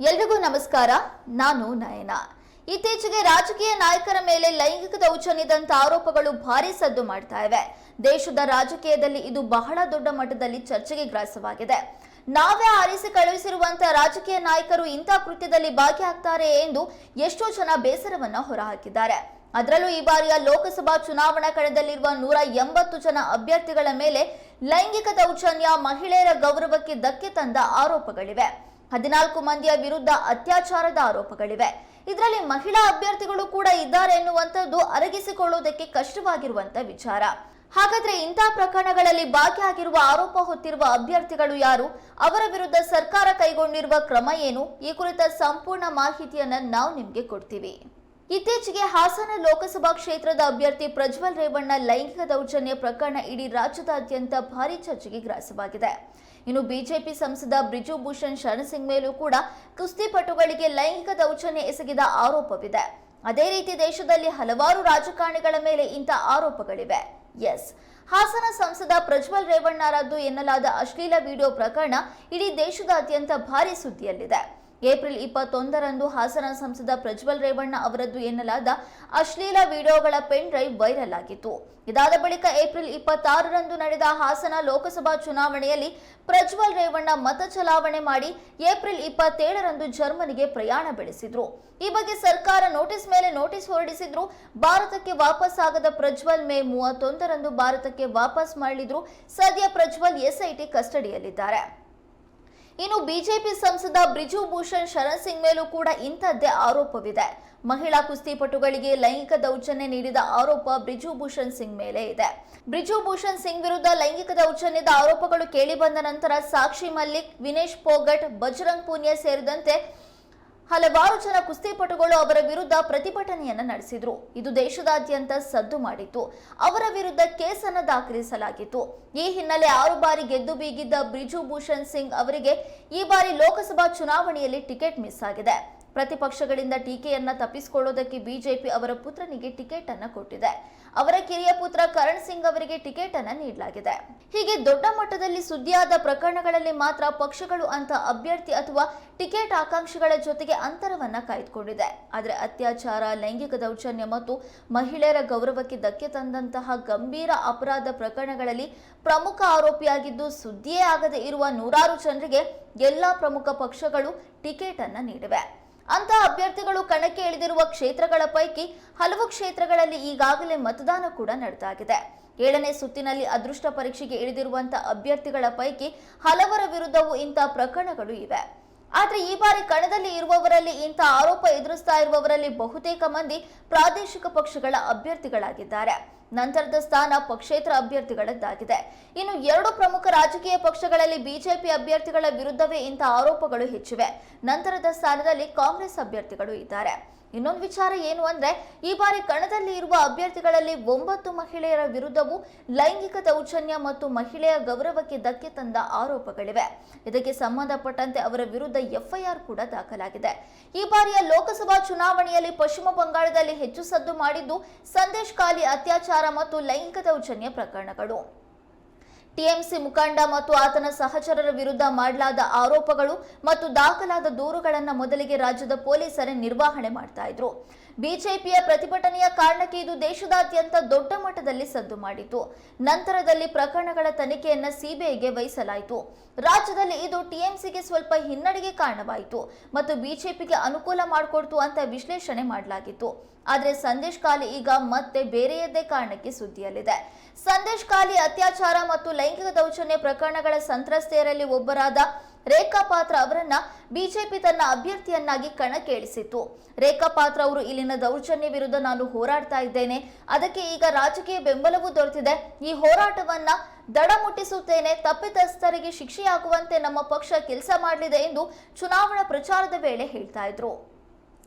ಎಲ್ರಿಗೂ ನಮಸ್ಕಾರ. ನಾನು ನಯನ. ಇತ್ತೀಚೆಗೆ ರಾಜಕೀಯ ನಾಯಕರ ಮೇಲೆ ಲೈಂಗಿಕ ದೌರ್ಜನ್ಯದಂತ ಆರೋಪಗಳು ಭಾರಿ ಸದ್ದು ಮಾಡ್ತಾ ಇವೆ. ದೇಶದ ರಾಜಕೀಯದಲ್ಲಿ ಇದು ಬಹಳ ದೊಡ್ಡ ಮಟ್ಟದಲ್ಲಿ ಚರ್ಚೆಗೆ ಗ್ರಾಸವಾಗಿದೆ. ನಾವೇ ಆರಿಸಿ ಕಳುಹಿಸಿರುವಂತಹ ರಾಜಕೀಯ ನಾಯಕರು ಇಂಥ ಕೃತ್ಯದಲ್ಲಿ ಭಾಗಿಯಾಗ್ತಾರೆ ಎಂದು ಎಷ್ಟೋ ಜನ ಬೇಸರವನ್ನ ಹೊರಹಾಕಿದ್ದಾರೆ. ಅದರಲ್ಲೂ ಈ ಬಾರಿಯ ಲೋಕಸಭಾ ಚುನಾವಣಾ ಕಣದಲ್ಲಿರುವ ನೂರ ಎಂಬತ್ತು ಜನ ಅಭ್ಯರ್ಥಿಗಳ ಮೇಲೆ ಲೈಂಗಿಕ ದೌರ್ಜನ್ಯ ಮಹಿಳೆಯರ ಗೌರವಕ್ಕೆ ಧಕ್ಕೆ ತಂದ ಆರೋಪಗಳಿವೆ. ಹದಿನಾಲ್ಕು ಮಂದಿಯ ವಿರುದ್ಧ ಅತ್ಯಾಚಾರದ ಆರೋಪಗಳಿವೆ. ಇದರಲ್ಲಿ ಮಹಿಳಾ ಅಭ್ಯರ್ಥಿಗಳು ಕೂಡ ಇದ್ದಾರೆ ಎನ್ನುವಂಥದ್ದು ಅರಗಿಸಿಕೊಳ್ಳುವುದಕ್ಕೆ ಕಷ್ಟವಾಗಿರುವಂತ ವಿಚಾರ. ಹಾಗಾದ್ರೆ ಇಂಥ ಪ್ರಕರಣಗಳಲ್ಲಿ ಭಾಗಿಯಾಗಿರುವ ಆರೋಪ ಹೊತ್ತಿರುವ ಅಭ್ಯರ್ಥಿಗಳು ಯಾರು? ಅವರ ವಿರುದ್ಧ ಸರ್ಕಾರ ಕೈಗೊಂಡಿರುವ ಕ್ರಮ ಏನು? ಈ ಕುರಿತ ಸಂಪೂರ್ಣ ಮಾಹಿತಿಯನ್ನ ನಾವು ನಿಮಗೆ ಕೊಡ್ತೀವಿ. ಇತ್ತೀಚೆಗೆ ಹಾಸನ ಲೋಕಸಭಾ ಕ್ಷೇತ್ರದ ಅಭ್ಯರ್ಥಿ ಪ್ರಜ್ವಲ್ ರೇವಣ್ಣ ಲೈಂಗಿಕ ದೌರ್ಜನ್ಯ ಪ್ರಕರಣ ಇಡೀ ರಾಜ್ಯದಾದ್ಯಂತ ಭಾರಿ ಚರ್ಚೆಗೆ ಗ್ರಾಸವಾಗಿದೆ. ಇನ್ನು ಬಿಜೆಪಿ ಸಂಸದ ಬ್ರಿಜು ಭೂಷಣ್ ಶರಣ್ ಸಿಂಗ್ ಮೇಲೂ ಕೂಡ ಕುಸ್ತಿಪಟುಗಳಿಗೆ ಲೈಂಗಿಕ ದೌರ್ಜನ್ಯ ಎಸಗಿದ ಆರೋಪವಿದೆ. ಅದೇ ರೀತಿ ದೇಶದಲ್ಲಿ ಹಲವಾರು ರಾಜಕಾರಣಿಗಳ ಮೇಲೆ ಇಂಥ ಆರೋಪಗಳಿವೆ. ಎಸ್. ಹಾಸನ ಸಂಸದ ಪ್ರಜ್ವಲ್ ರೇವಣ್ಣರದ್ದು ಎನ್ನಲಾದ ಅಶ್ಲೀಲ ವಿಡಿಯೋ ಪ್ರಕರಣ ಇಡೀ ದೇಶದಾದ್ಯಂತ ಭಾರಿ ಸುದ್ದಿಯಲ್ಲಿದೆ. ಏಪ್ರಿಲ್ ಇಪ್ಪತ್ತೊಂದರಂದು ಹಾಸನ ಸಂಸದ ಪ್ರಜ್ವಲ್ ರೇವಣ್ಣ ಅವರದ್ದು ಎನ್ನಲಾದ ಅಶ್ಲೀಲ ವಿಡಿಯೋಗಳ ಪೆನ್ ಡ್ರೈವ್ ವೈರಲ್ ಆಗಿತ್ತು. ಇದಾದ ಬಳಿಕ ಏಪ್ರಿಲ್ ಇಪ್ಪತ್ತಾರರಂದು ನಡೆದ ಹಾಸನ ಲೋಕಸಭಾ ಚುನಾವಣೆಯಲ್ಲಿ ಪ್ರಜ್ವಲ್ ರೇವಣ್ಣ ಮತ ಚಲಾವಣೆ ಮಾಡಿ ಏಪ್ರಿಲ್ ಇಪ್ಪತ್ತೇಳರಂದು ಜರ್ಮನಿಗೆ ಪ್ರಯಾಣ ಬೆಳೆಸಿದ್ರು. ಈ ಬಗ್ಗೆ ಸರ್ಕಾರ ನೋಟಿಸ್ ಮೇಲೆ ನೋಟಿಸ್ ಹೊರಡಿಸಿದ್ರು. ಭಾರತಕ್ಕೆ ವಾಪಸ್ ಆಗದ ಪ್ರಜ್ವಲ್ ಮೇ ಮೂವತ್ತೊಂದರಂದು ಭಾರತಕ್ಕೆ ವಾಪಸ್ ಮರಳಿದ್ರು. ಸದ್ಯ ಪ್ರಜ್ವಲ್ ಎಸ್ಐಟಿ ಕಸ್ಟಡಿಯಲ್ಲಿದ್ದಾರೆ. ಇನ್ನು ಬಿಜೆಪಿ ಸಂಸದ ಬ್ರಿಜು ಭೂಷಣ್ ಶರಣ್ ಸಿಂಗ್ ಮೇಲೂ ಕೂಡ ಇಂಥದ್ದೇ ಆರೋಪವಿದೆ. ಮಹಿಳಾ ಕುಸ್ತಿಪಟುಗಳಿಗೆ ಲೈಂಗಿಕ ದೌರ್ಜನ್ಯ ನೀಡಿದ ಆರೋಪ ಬ್ರಿಜು ಭೂಷಣ್ ಸಿಂಗ್ ಮೇಲೆ ಇದೆ. ಬ್ರಿಜು ಭೂಷಣ್ ಸಿಂಗ್ ವಿರುದ್ಧ ಲೈಂಗಿಕ ದೌರ್ಜನ್ಯದ ಆರೋಪಗಳು ಕೇಳಿಬಂದ ನಂತರ ಸಾಕ್ಷಿ ಮಲ್ಲಿಕ್, ವಿನೇಶ್ ಪೋಗಟ್, ಬಜರಂಗ್ ಪೂನಿಯಾ ಸೇರಿದಂತೆ ಹಲವಾರು ಜನ ಕುಸ್ತಿಪಟುಗಳು ಅವರ ವಿರುದ್ಧ ಪ್ರತಿಭಟನೆಯನ್ನ ನಡೆಸಿದ್ರು. ಇದು ದೇಶದಾದ್ಯಂತ ಸದ್ದು ಮಾಡಿತ್ತು. ಅವರ ವಿರುದ್ಧ ಕೇಸನ್ನು ದಾಖಲಿಸಲಾಗಿತ್ತು. ಈ ಹಿನ್ನೆಲೆ ಆರು ಬಾರಿ ಗೆದ್ದು ಬೀಗಿದ್ದ ಬ್ರಿಜು ಭೂಷಣ್ ಸಿಂಗ್ ಅವರಿಗೆ ಈ ಬಾರಿ ಲೋಕಸಭಾ ಚುನಾವಣೆಯಲ್ಲಿ ಟಿಕೆಟ್ ಮಿಸ್ ಆಗಿದೆ. ಪ್ರತಿಪಕ್ಷಗಳಿಂದ ಟೀಕೆಯನ್ನ ತಪ್ಪಿಸಿಕೊಳ್ಳೋದಕ್ಕೆ ಬಿಜೆಪಿ ಅವರ ಪುತ್ರನಿಗೆ ಟಿಕೆಟ್ ಅನ್ನ ಕೊಟ್ಟಿದೆ. ಅವರ ಕಿರಿಯ ಪುತ್ರ ಕರಣ್ ಸಿಂಗ್ ಅವರಿಗೆ ಟಿಕೆಟ್ ಅನ್ನ ನೀಡಲಾಗಿದೆ. ಹೀಗೆ ದೊಡ್ಡ ಮಟ್ಟದಲ್ಲಿ ಸುದ್ದಿಯಾದ ಪ್ರಕರಣಗಳಲ್ಲಿ ಮಾತ್ರ ಪಕ್ಷಗಳು ಅಂತ ಅಭ್ಯರ್ಥಿ ಅಥವಾ ಟಿಕೆಟ್ ಆಕಾಂಕ್ಷಿಗಳ ಜೊತೆಗೆ ಅಂತರವನ್ನ ಕಾಯ್ದುಕೊಂಡಿದೆ. ಆದರೆ ಅತ್ಯಾಚಾರ, ಲೈಂಗಿಕ ದೌರ್ಜನ್ಯ ಮತ್ತು ಮಹಿಳೆಯರ ಗೌರವಕ್ಕೆ ಧಕ್ಕೆ ತಂದಂತಹ ಗಂಭೀರ ಅಪರಾಧ ಪ್ರಕರಣಗಳಲ್ಲಿ ಪ್ರಮುಖ ಆರೋಪಿಯಾಗಿದ್ದು ಸುದ್ದಿಯೇ ಆಗದೆ ಇರುವ ನೂರಾರು ಜನರಿಗೆ ಎಲ್ಲಾ ಪ್ರಮುಖ ಪಕ್ಷಗಳು ಟಿಕೆಟ್ ಅನ್ನ ನೀಡಿವೆ. ಅಂತ ಅಭ್ಯರ್ಥಿಗಳು ಕಣಕ್ಕೆ ಇಳಿದಿರುವ ಕ್ಷೇತ್ರಗಳ ಪೈಕಿ ಹಲವು ಕ್ಷೇತ್ರಗಳಲ್ಲಿ ಈಗಾಗಲೇ ಮತದಾನ ಕೂಡ ನಡೆದಾಗಿದೆ. ಏಳನೇ ಸುತ್ತಿನಲ್ಲಿ ಅದೃಷ್ಟ ಪರೀಕ್ಷೆಗೆ ಇಳಿದಿರುವಂತಹ ಅಭ್ಯರ್ಥಿಗಳ ಪೈಕಿ ಹಲವರ ವಿರುದ್ಧವೂ ಇಂಥ ಪ್ರಕರಣಗಳು ಇವೆ. ಆದರೆ ಈ ಬಾರಿ ಕಣದಲ್ಲಿ ಇರುವವರಲ್ಲಿ ಇಂಥ ಆರೋಪ ಎದುರಿಸ್ತಾ ಇರುವವರಲ್ಲಿ ಬಹುತೇಕ ಮಂದಿ ಪ್ರಾದೇಶಿಕ ಪಕ್ಷಗಳ ಅಭ್ಯರ್ಥಿಗಳಾಗಿದ್ದಾರೆ. ನಂತರದ ಸ್ಥಾನ ಪಕ್ಷೇತರ ಅಭ್ಯರ್ಥಿಗಳದ್ದಾಗಿದೆ. ಇನ್ನು ಎರಡು ಪ್ರಮುಖ ರಾಜಕೀಯ ಪಕ್ಷಗಳಲ್ಲಿ ಬಿಜೆಪಿ ಅಭ್ಯರ್ಥಿಗಳ ವಿರುದ್ಧವೇ ಇಂಥ ಆರೋಪಗಳು ಹೆಚ್ಚಿವೆ. ನಂತರದ ಸ್ಥಾನದಲ್ಲಿ ಕಾಂಗ್ರೆಸ್ ಅಭ್ಯರ್ಥಿಗಳು ಇದ್ದಾರೆ. ಇನ್ನೊಂದು ವಿಚಾರ ಏನು ಅಂದ್ರೆ, ಈ ಬಾರಿ ಕಣದಲ್ಲಿ ಇರುವ ಅಭ್ಯರ್ಥಿಗಳಲ್ಲಿ ಒಂಬತ್ತು ಮಹಿಳೆಯರ ವಿರುದ್ಧವೂ ಲೈಂಗಿಕ ದೌರ್ಜನ್ಯ ಮತ್ತು ಮಹಿಳೆಯ ಗೌರವಕ್ಕೆ ಧಕ್ಕೆ ತಂದ ಆರೋಪಗಳಿವೆ. ಇದಕ್ಕೆ ಸಂಬಂಧಪಟ್ಟಂತೆ ಅವರ ವಿರುದ್ಧ ಎಫ್ಐಆರ್ ಕೂಡ ದಾಖಲಾಗಿದೆ. ಈ ಬಾರಿಯ ಲೋಕಸಭಾ ಚುನಾವಣೆಯಲ್ಲಿ ಪಶ್ಚಿಮ ಬಂಗಾಳದಲ್ಲಿ ಹೆಚ್ಚು ಸದ್ದು ಮಾಡಿದ್ದು, ಸಂದೇಶ್ ಖಾಲಿ ಅತ್ಯಾಚಾರ ಮತ್ತು ಲೈಂಗಿಕ ದೌರ್ಜನ್ಯ ಪ್ರಕರಣಗಳು. ಟಿಎಂಸಿ ಮುಖಂಡ ಮತ್ತು ಆತನ ಸಹಚರರ ವಿರುದ್ಧ ಮಾಡಲಾದ ಆರೋಪಗಳು ಮತ್ತು ದಾಖಲಾದ ದೂರುಗಳನ್ನು ಮೊದಲಿಗೆ ರಾಜ್ಯದ ಪೊಲೀಸರೇ ನಿರ್ವಹಣೆ ಮಾಡ್ತಾ ಇದ್ರು. ಬಿಜೆಪಿಯ ಪ್ರತಿಭಟನೆಯ ಕಾರಣಕ್ಕೆ ಇದು ದೇಶದಾದ್ಯಂತ ದೊಡ್ಡ ಮಟ್ಟದಲ್ಲಿ ಸದ್ದು ಮಾಡಿತು ನಂತರದಲ್ಲಿ ಪ್ರಕರಣಗಳ ತನಿಖೆಯನ್ನ ಸಿಬಿಐಗೆ ವಹಿಸಲಾಯಿತು. ರಾಜ್ಯದಲ್ಲಿ ಇದು ಟಿಎಂಸಿಗೆ ಸ್ವಲ್ಪ ಹಿನ್ನಡೆಗೆ ಕಾರಣವಾಯಿತು ಮತ್ತು ಬಿಜೆಪಿಗೆ ಅನುಕೂಲ ಮಾಡಿಕೊಡ್ತು ಅಂತ ವಿಶ್ಲೇಷಣೆ ಮಾಡಲಾಗಿತ್ತು. ಆದರೆ ಸಂದೇಶ್ ಕಾಲಿ ಈಗ ಮತ್ತೆ ಬೇರೆಯದ್ದೇ ಕಾರಣಕ್ಕೆ ಸುದ್ದಿಯಲ್ಲಿದೆ. ಸಂದೇಶ್ ಕಾಲಿ ಅತ್ಯಾಚಾರ ಮತ್ತು ಲೈಂಗಿಕ ದೌರ್ಜನ್ಯ ಪ್ರಕರಣಗಳ ಸಂತ್ರಸ್ತೆಯರಲ್ಲಿ ಒಬ್ಬರಾದ ರೇಖಾ ಪಾತ್ರ ಅವರನ್ನ ಬಿಜೆಪಿ ತನ್ನ ಅಭ್ಯರ್ಥಿಯನ್ನಾಗಿ ಕಣಕ್ಕೆ ಇಳಿಸಿತ್ತು ರೇಖಾ ಪಾತ್ರ ಅವರು ಇಲ್ಲಿನ ದೌರ್ಜನ್ಯ ವಿರುದ್ಧ ನಾನು ಹೋರಾಡ್ತಾ ಇದ್ದೇನೆ. ಅದಕ್ಕೆ ಈಗ ರಾಜಕೀಯ ಬೆಂಬಲವೂ ದೊರೆತಿದೆ. ಈ ಹೋರಾಟವನ್ನ ದಡ ಮುಟ್ಟಿಸುತ್ತೇನೆ ತಪ್ಪಿತಸ್ಥರಿಗೆ ಶಿಕ್ಷೆಯಾಗುವಂತೆ ನಮ್ಮ ಪಕ್ಷ ಕೆಲಸ ಮಾಡಲಿದೆ ಎಂದು ಚುನಾವಣಾ ಪ್ರಚಾರದ ವೇಳೆ ಹೇಳ್ತಾ ಇದ್ರು.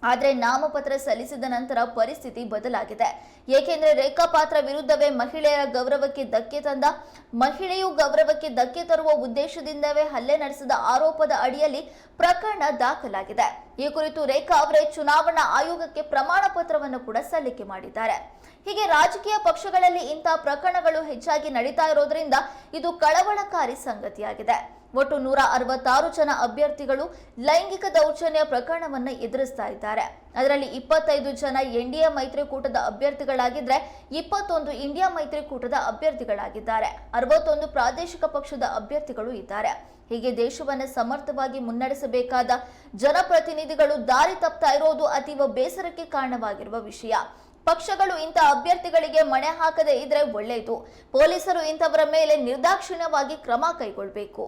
ಆದ್ರೆ ನಾಮಪತ್ರ ಸಲ್ಲಿಸಿದ ನಂತರ ಪರಿಸ್ಥಿತಿ ಬದಲಾಗಿದೆ. ಏಕೆಂದರೆ ರೇಖಾ ಪಾತ್ರ ವಿರುದ್ಧವೇ ಮಹಿಳೆಯರ ಗೌರವಕ್ಕೆ ಧಕ್ಕೆ ತಂದ, ಮಹಿಳೆಯು ಗೌರವಕ್ಕೆ ಧಕ್ಕೆ ತರುವ ಉದ್ದೇಶದಿಂದವೇ ಹಲ್ಲೆ ನಡೆಸಿದ ಆರೋಪದ ಅಡಿಯಲ್ಲಿ ಪ್ರಕರಣ ದಾಖಲಾಗಿದೆ. ಈ ಕುರಿತು ರೇಖಾ ಅವರೇ ಚುನಾವಣಾ ಆಯೋಗಕ್ಕೆ ಪ್ರಮಾಣ ಪತ್ರವನ್ನು ಕೂಡ ಸಲ್ಲಿಕೆ ಮಾಡಿದ್ದಾರೆ. ಹೀಗೆ ರಾಜಕೀಯ ಪಕ್ಷಗಳಲ್ಲಿ ಇಂತಹ ಪ್ರಕರಣಗಳು ಹೆಚ್ಚಾಗಿ ನಡೀತಾ ಇರೋದ್ರಿಂದ ಇದು ಕಳವಳಕಾರಿ ಸಂಗತಿಯಾಗಿದೆ. ಒಟ್ಟು ನೂರ ಅರವತ್ತಾರು ಜನ ಅಭ್ಯರ್ಥಿಗಳು ಲೈಂಗಿಕ ದೌರ್ಜನ್ಯ ಪ್ರಕರಣವನ್ನು ಎದುರಿಸ್ತಾ ಇದ್ದಾರೆ. ಅದರಲ್ಲಿ ಇಪ್ಪತ್ತೈದು ಜನ ಎನ್ ಡಿ ಎ ಮೈತ್ರಿಕೂಟದ ಅಭ್ಯರ್ಥಿಗಳಾಗಿದ್ರೆ ಇಪ್ಪತ್ತೊಂದು ಇಂಡಿಯಾ ಮೈತ್ರಿಕೂಟದ ಅಭ್ಯರ್ಥಿಗಳಾಗಿದ್ದಾರೆ. ಅರವತ್ತೊಂದು ಪ್ರಾದೇಶಿಕ ಪಕ್ಷದ ಅಭ್ಯರ್ಥಿಗಳು ಇದ್ದಾರೆ. ಹೀಗೆ ದೇಶವನ್ನು ಸಮರ್ಥವಾಗಿ ಮುನ್ನಡೆಸಬೇಕಾದ ಜನಪ್ರತಿನಿಧಿಗಳು ದಾರಿ ತಪ್ತಾ ಇರೋದು ಅತೀವ ಬೇಸರಕ್ಕೆ ಕಾರಣವಾಗಿರುವ ವಿಷಯ. ಪಕ್ಷಗಳು ಇಂಥ ಅಭ್ಯರ್ಥಿಗಳಿಗೆ ಮಣೆ ಹಾಕದೇ ಇದ್ರೆ ಒಳ್ಳೆಯದು ಪೊಲೀಸರು ಇಂಥವರ ಮೇಲೆ ನಿರ್ದಾಕ್ಷಿಣ್ಯವಾಗಿ ಕ್ರಮ ಕೈಗೊಳ್ಳಬೇಕು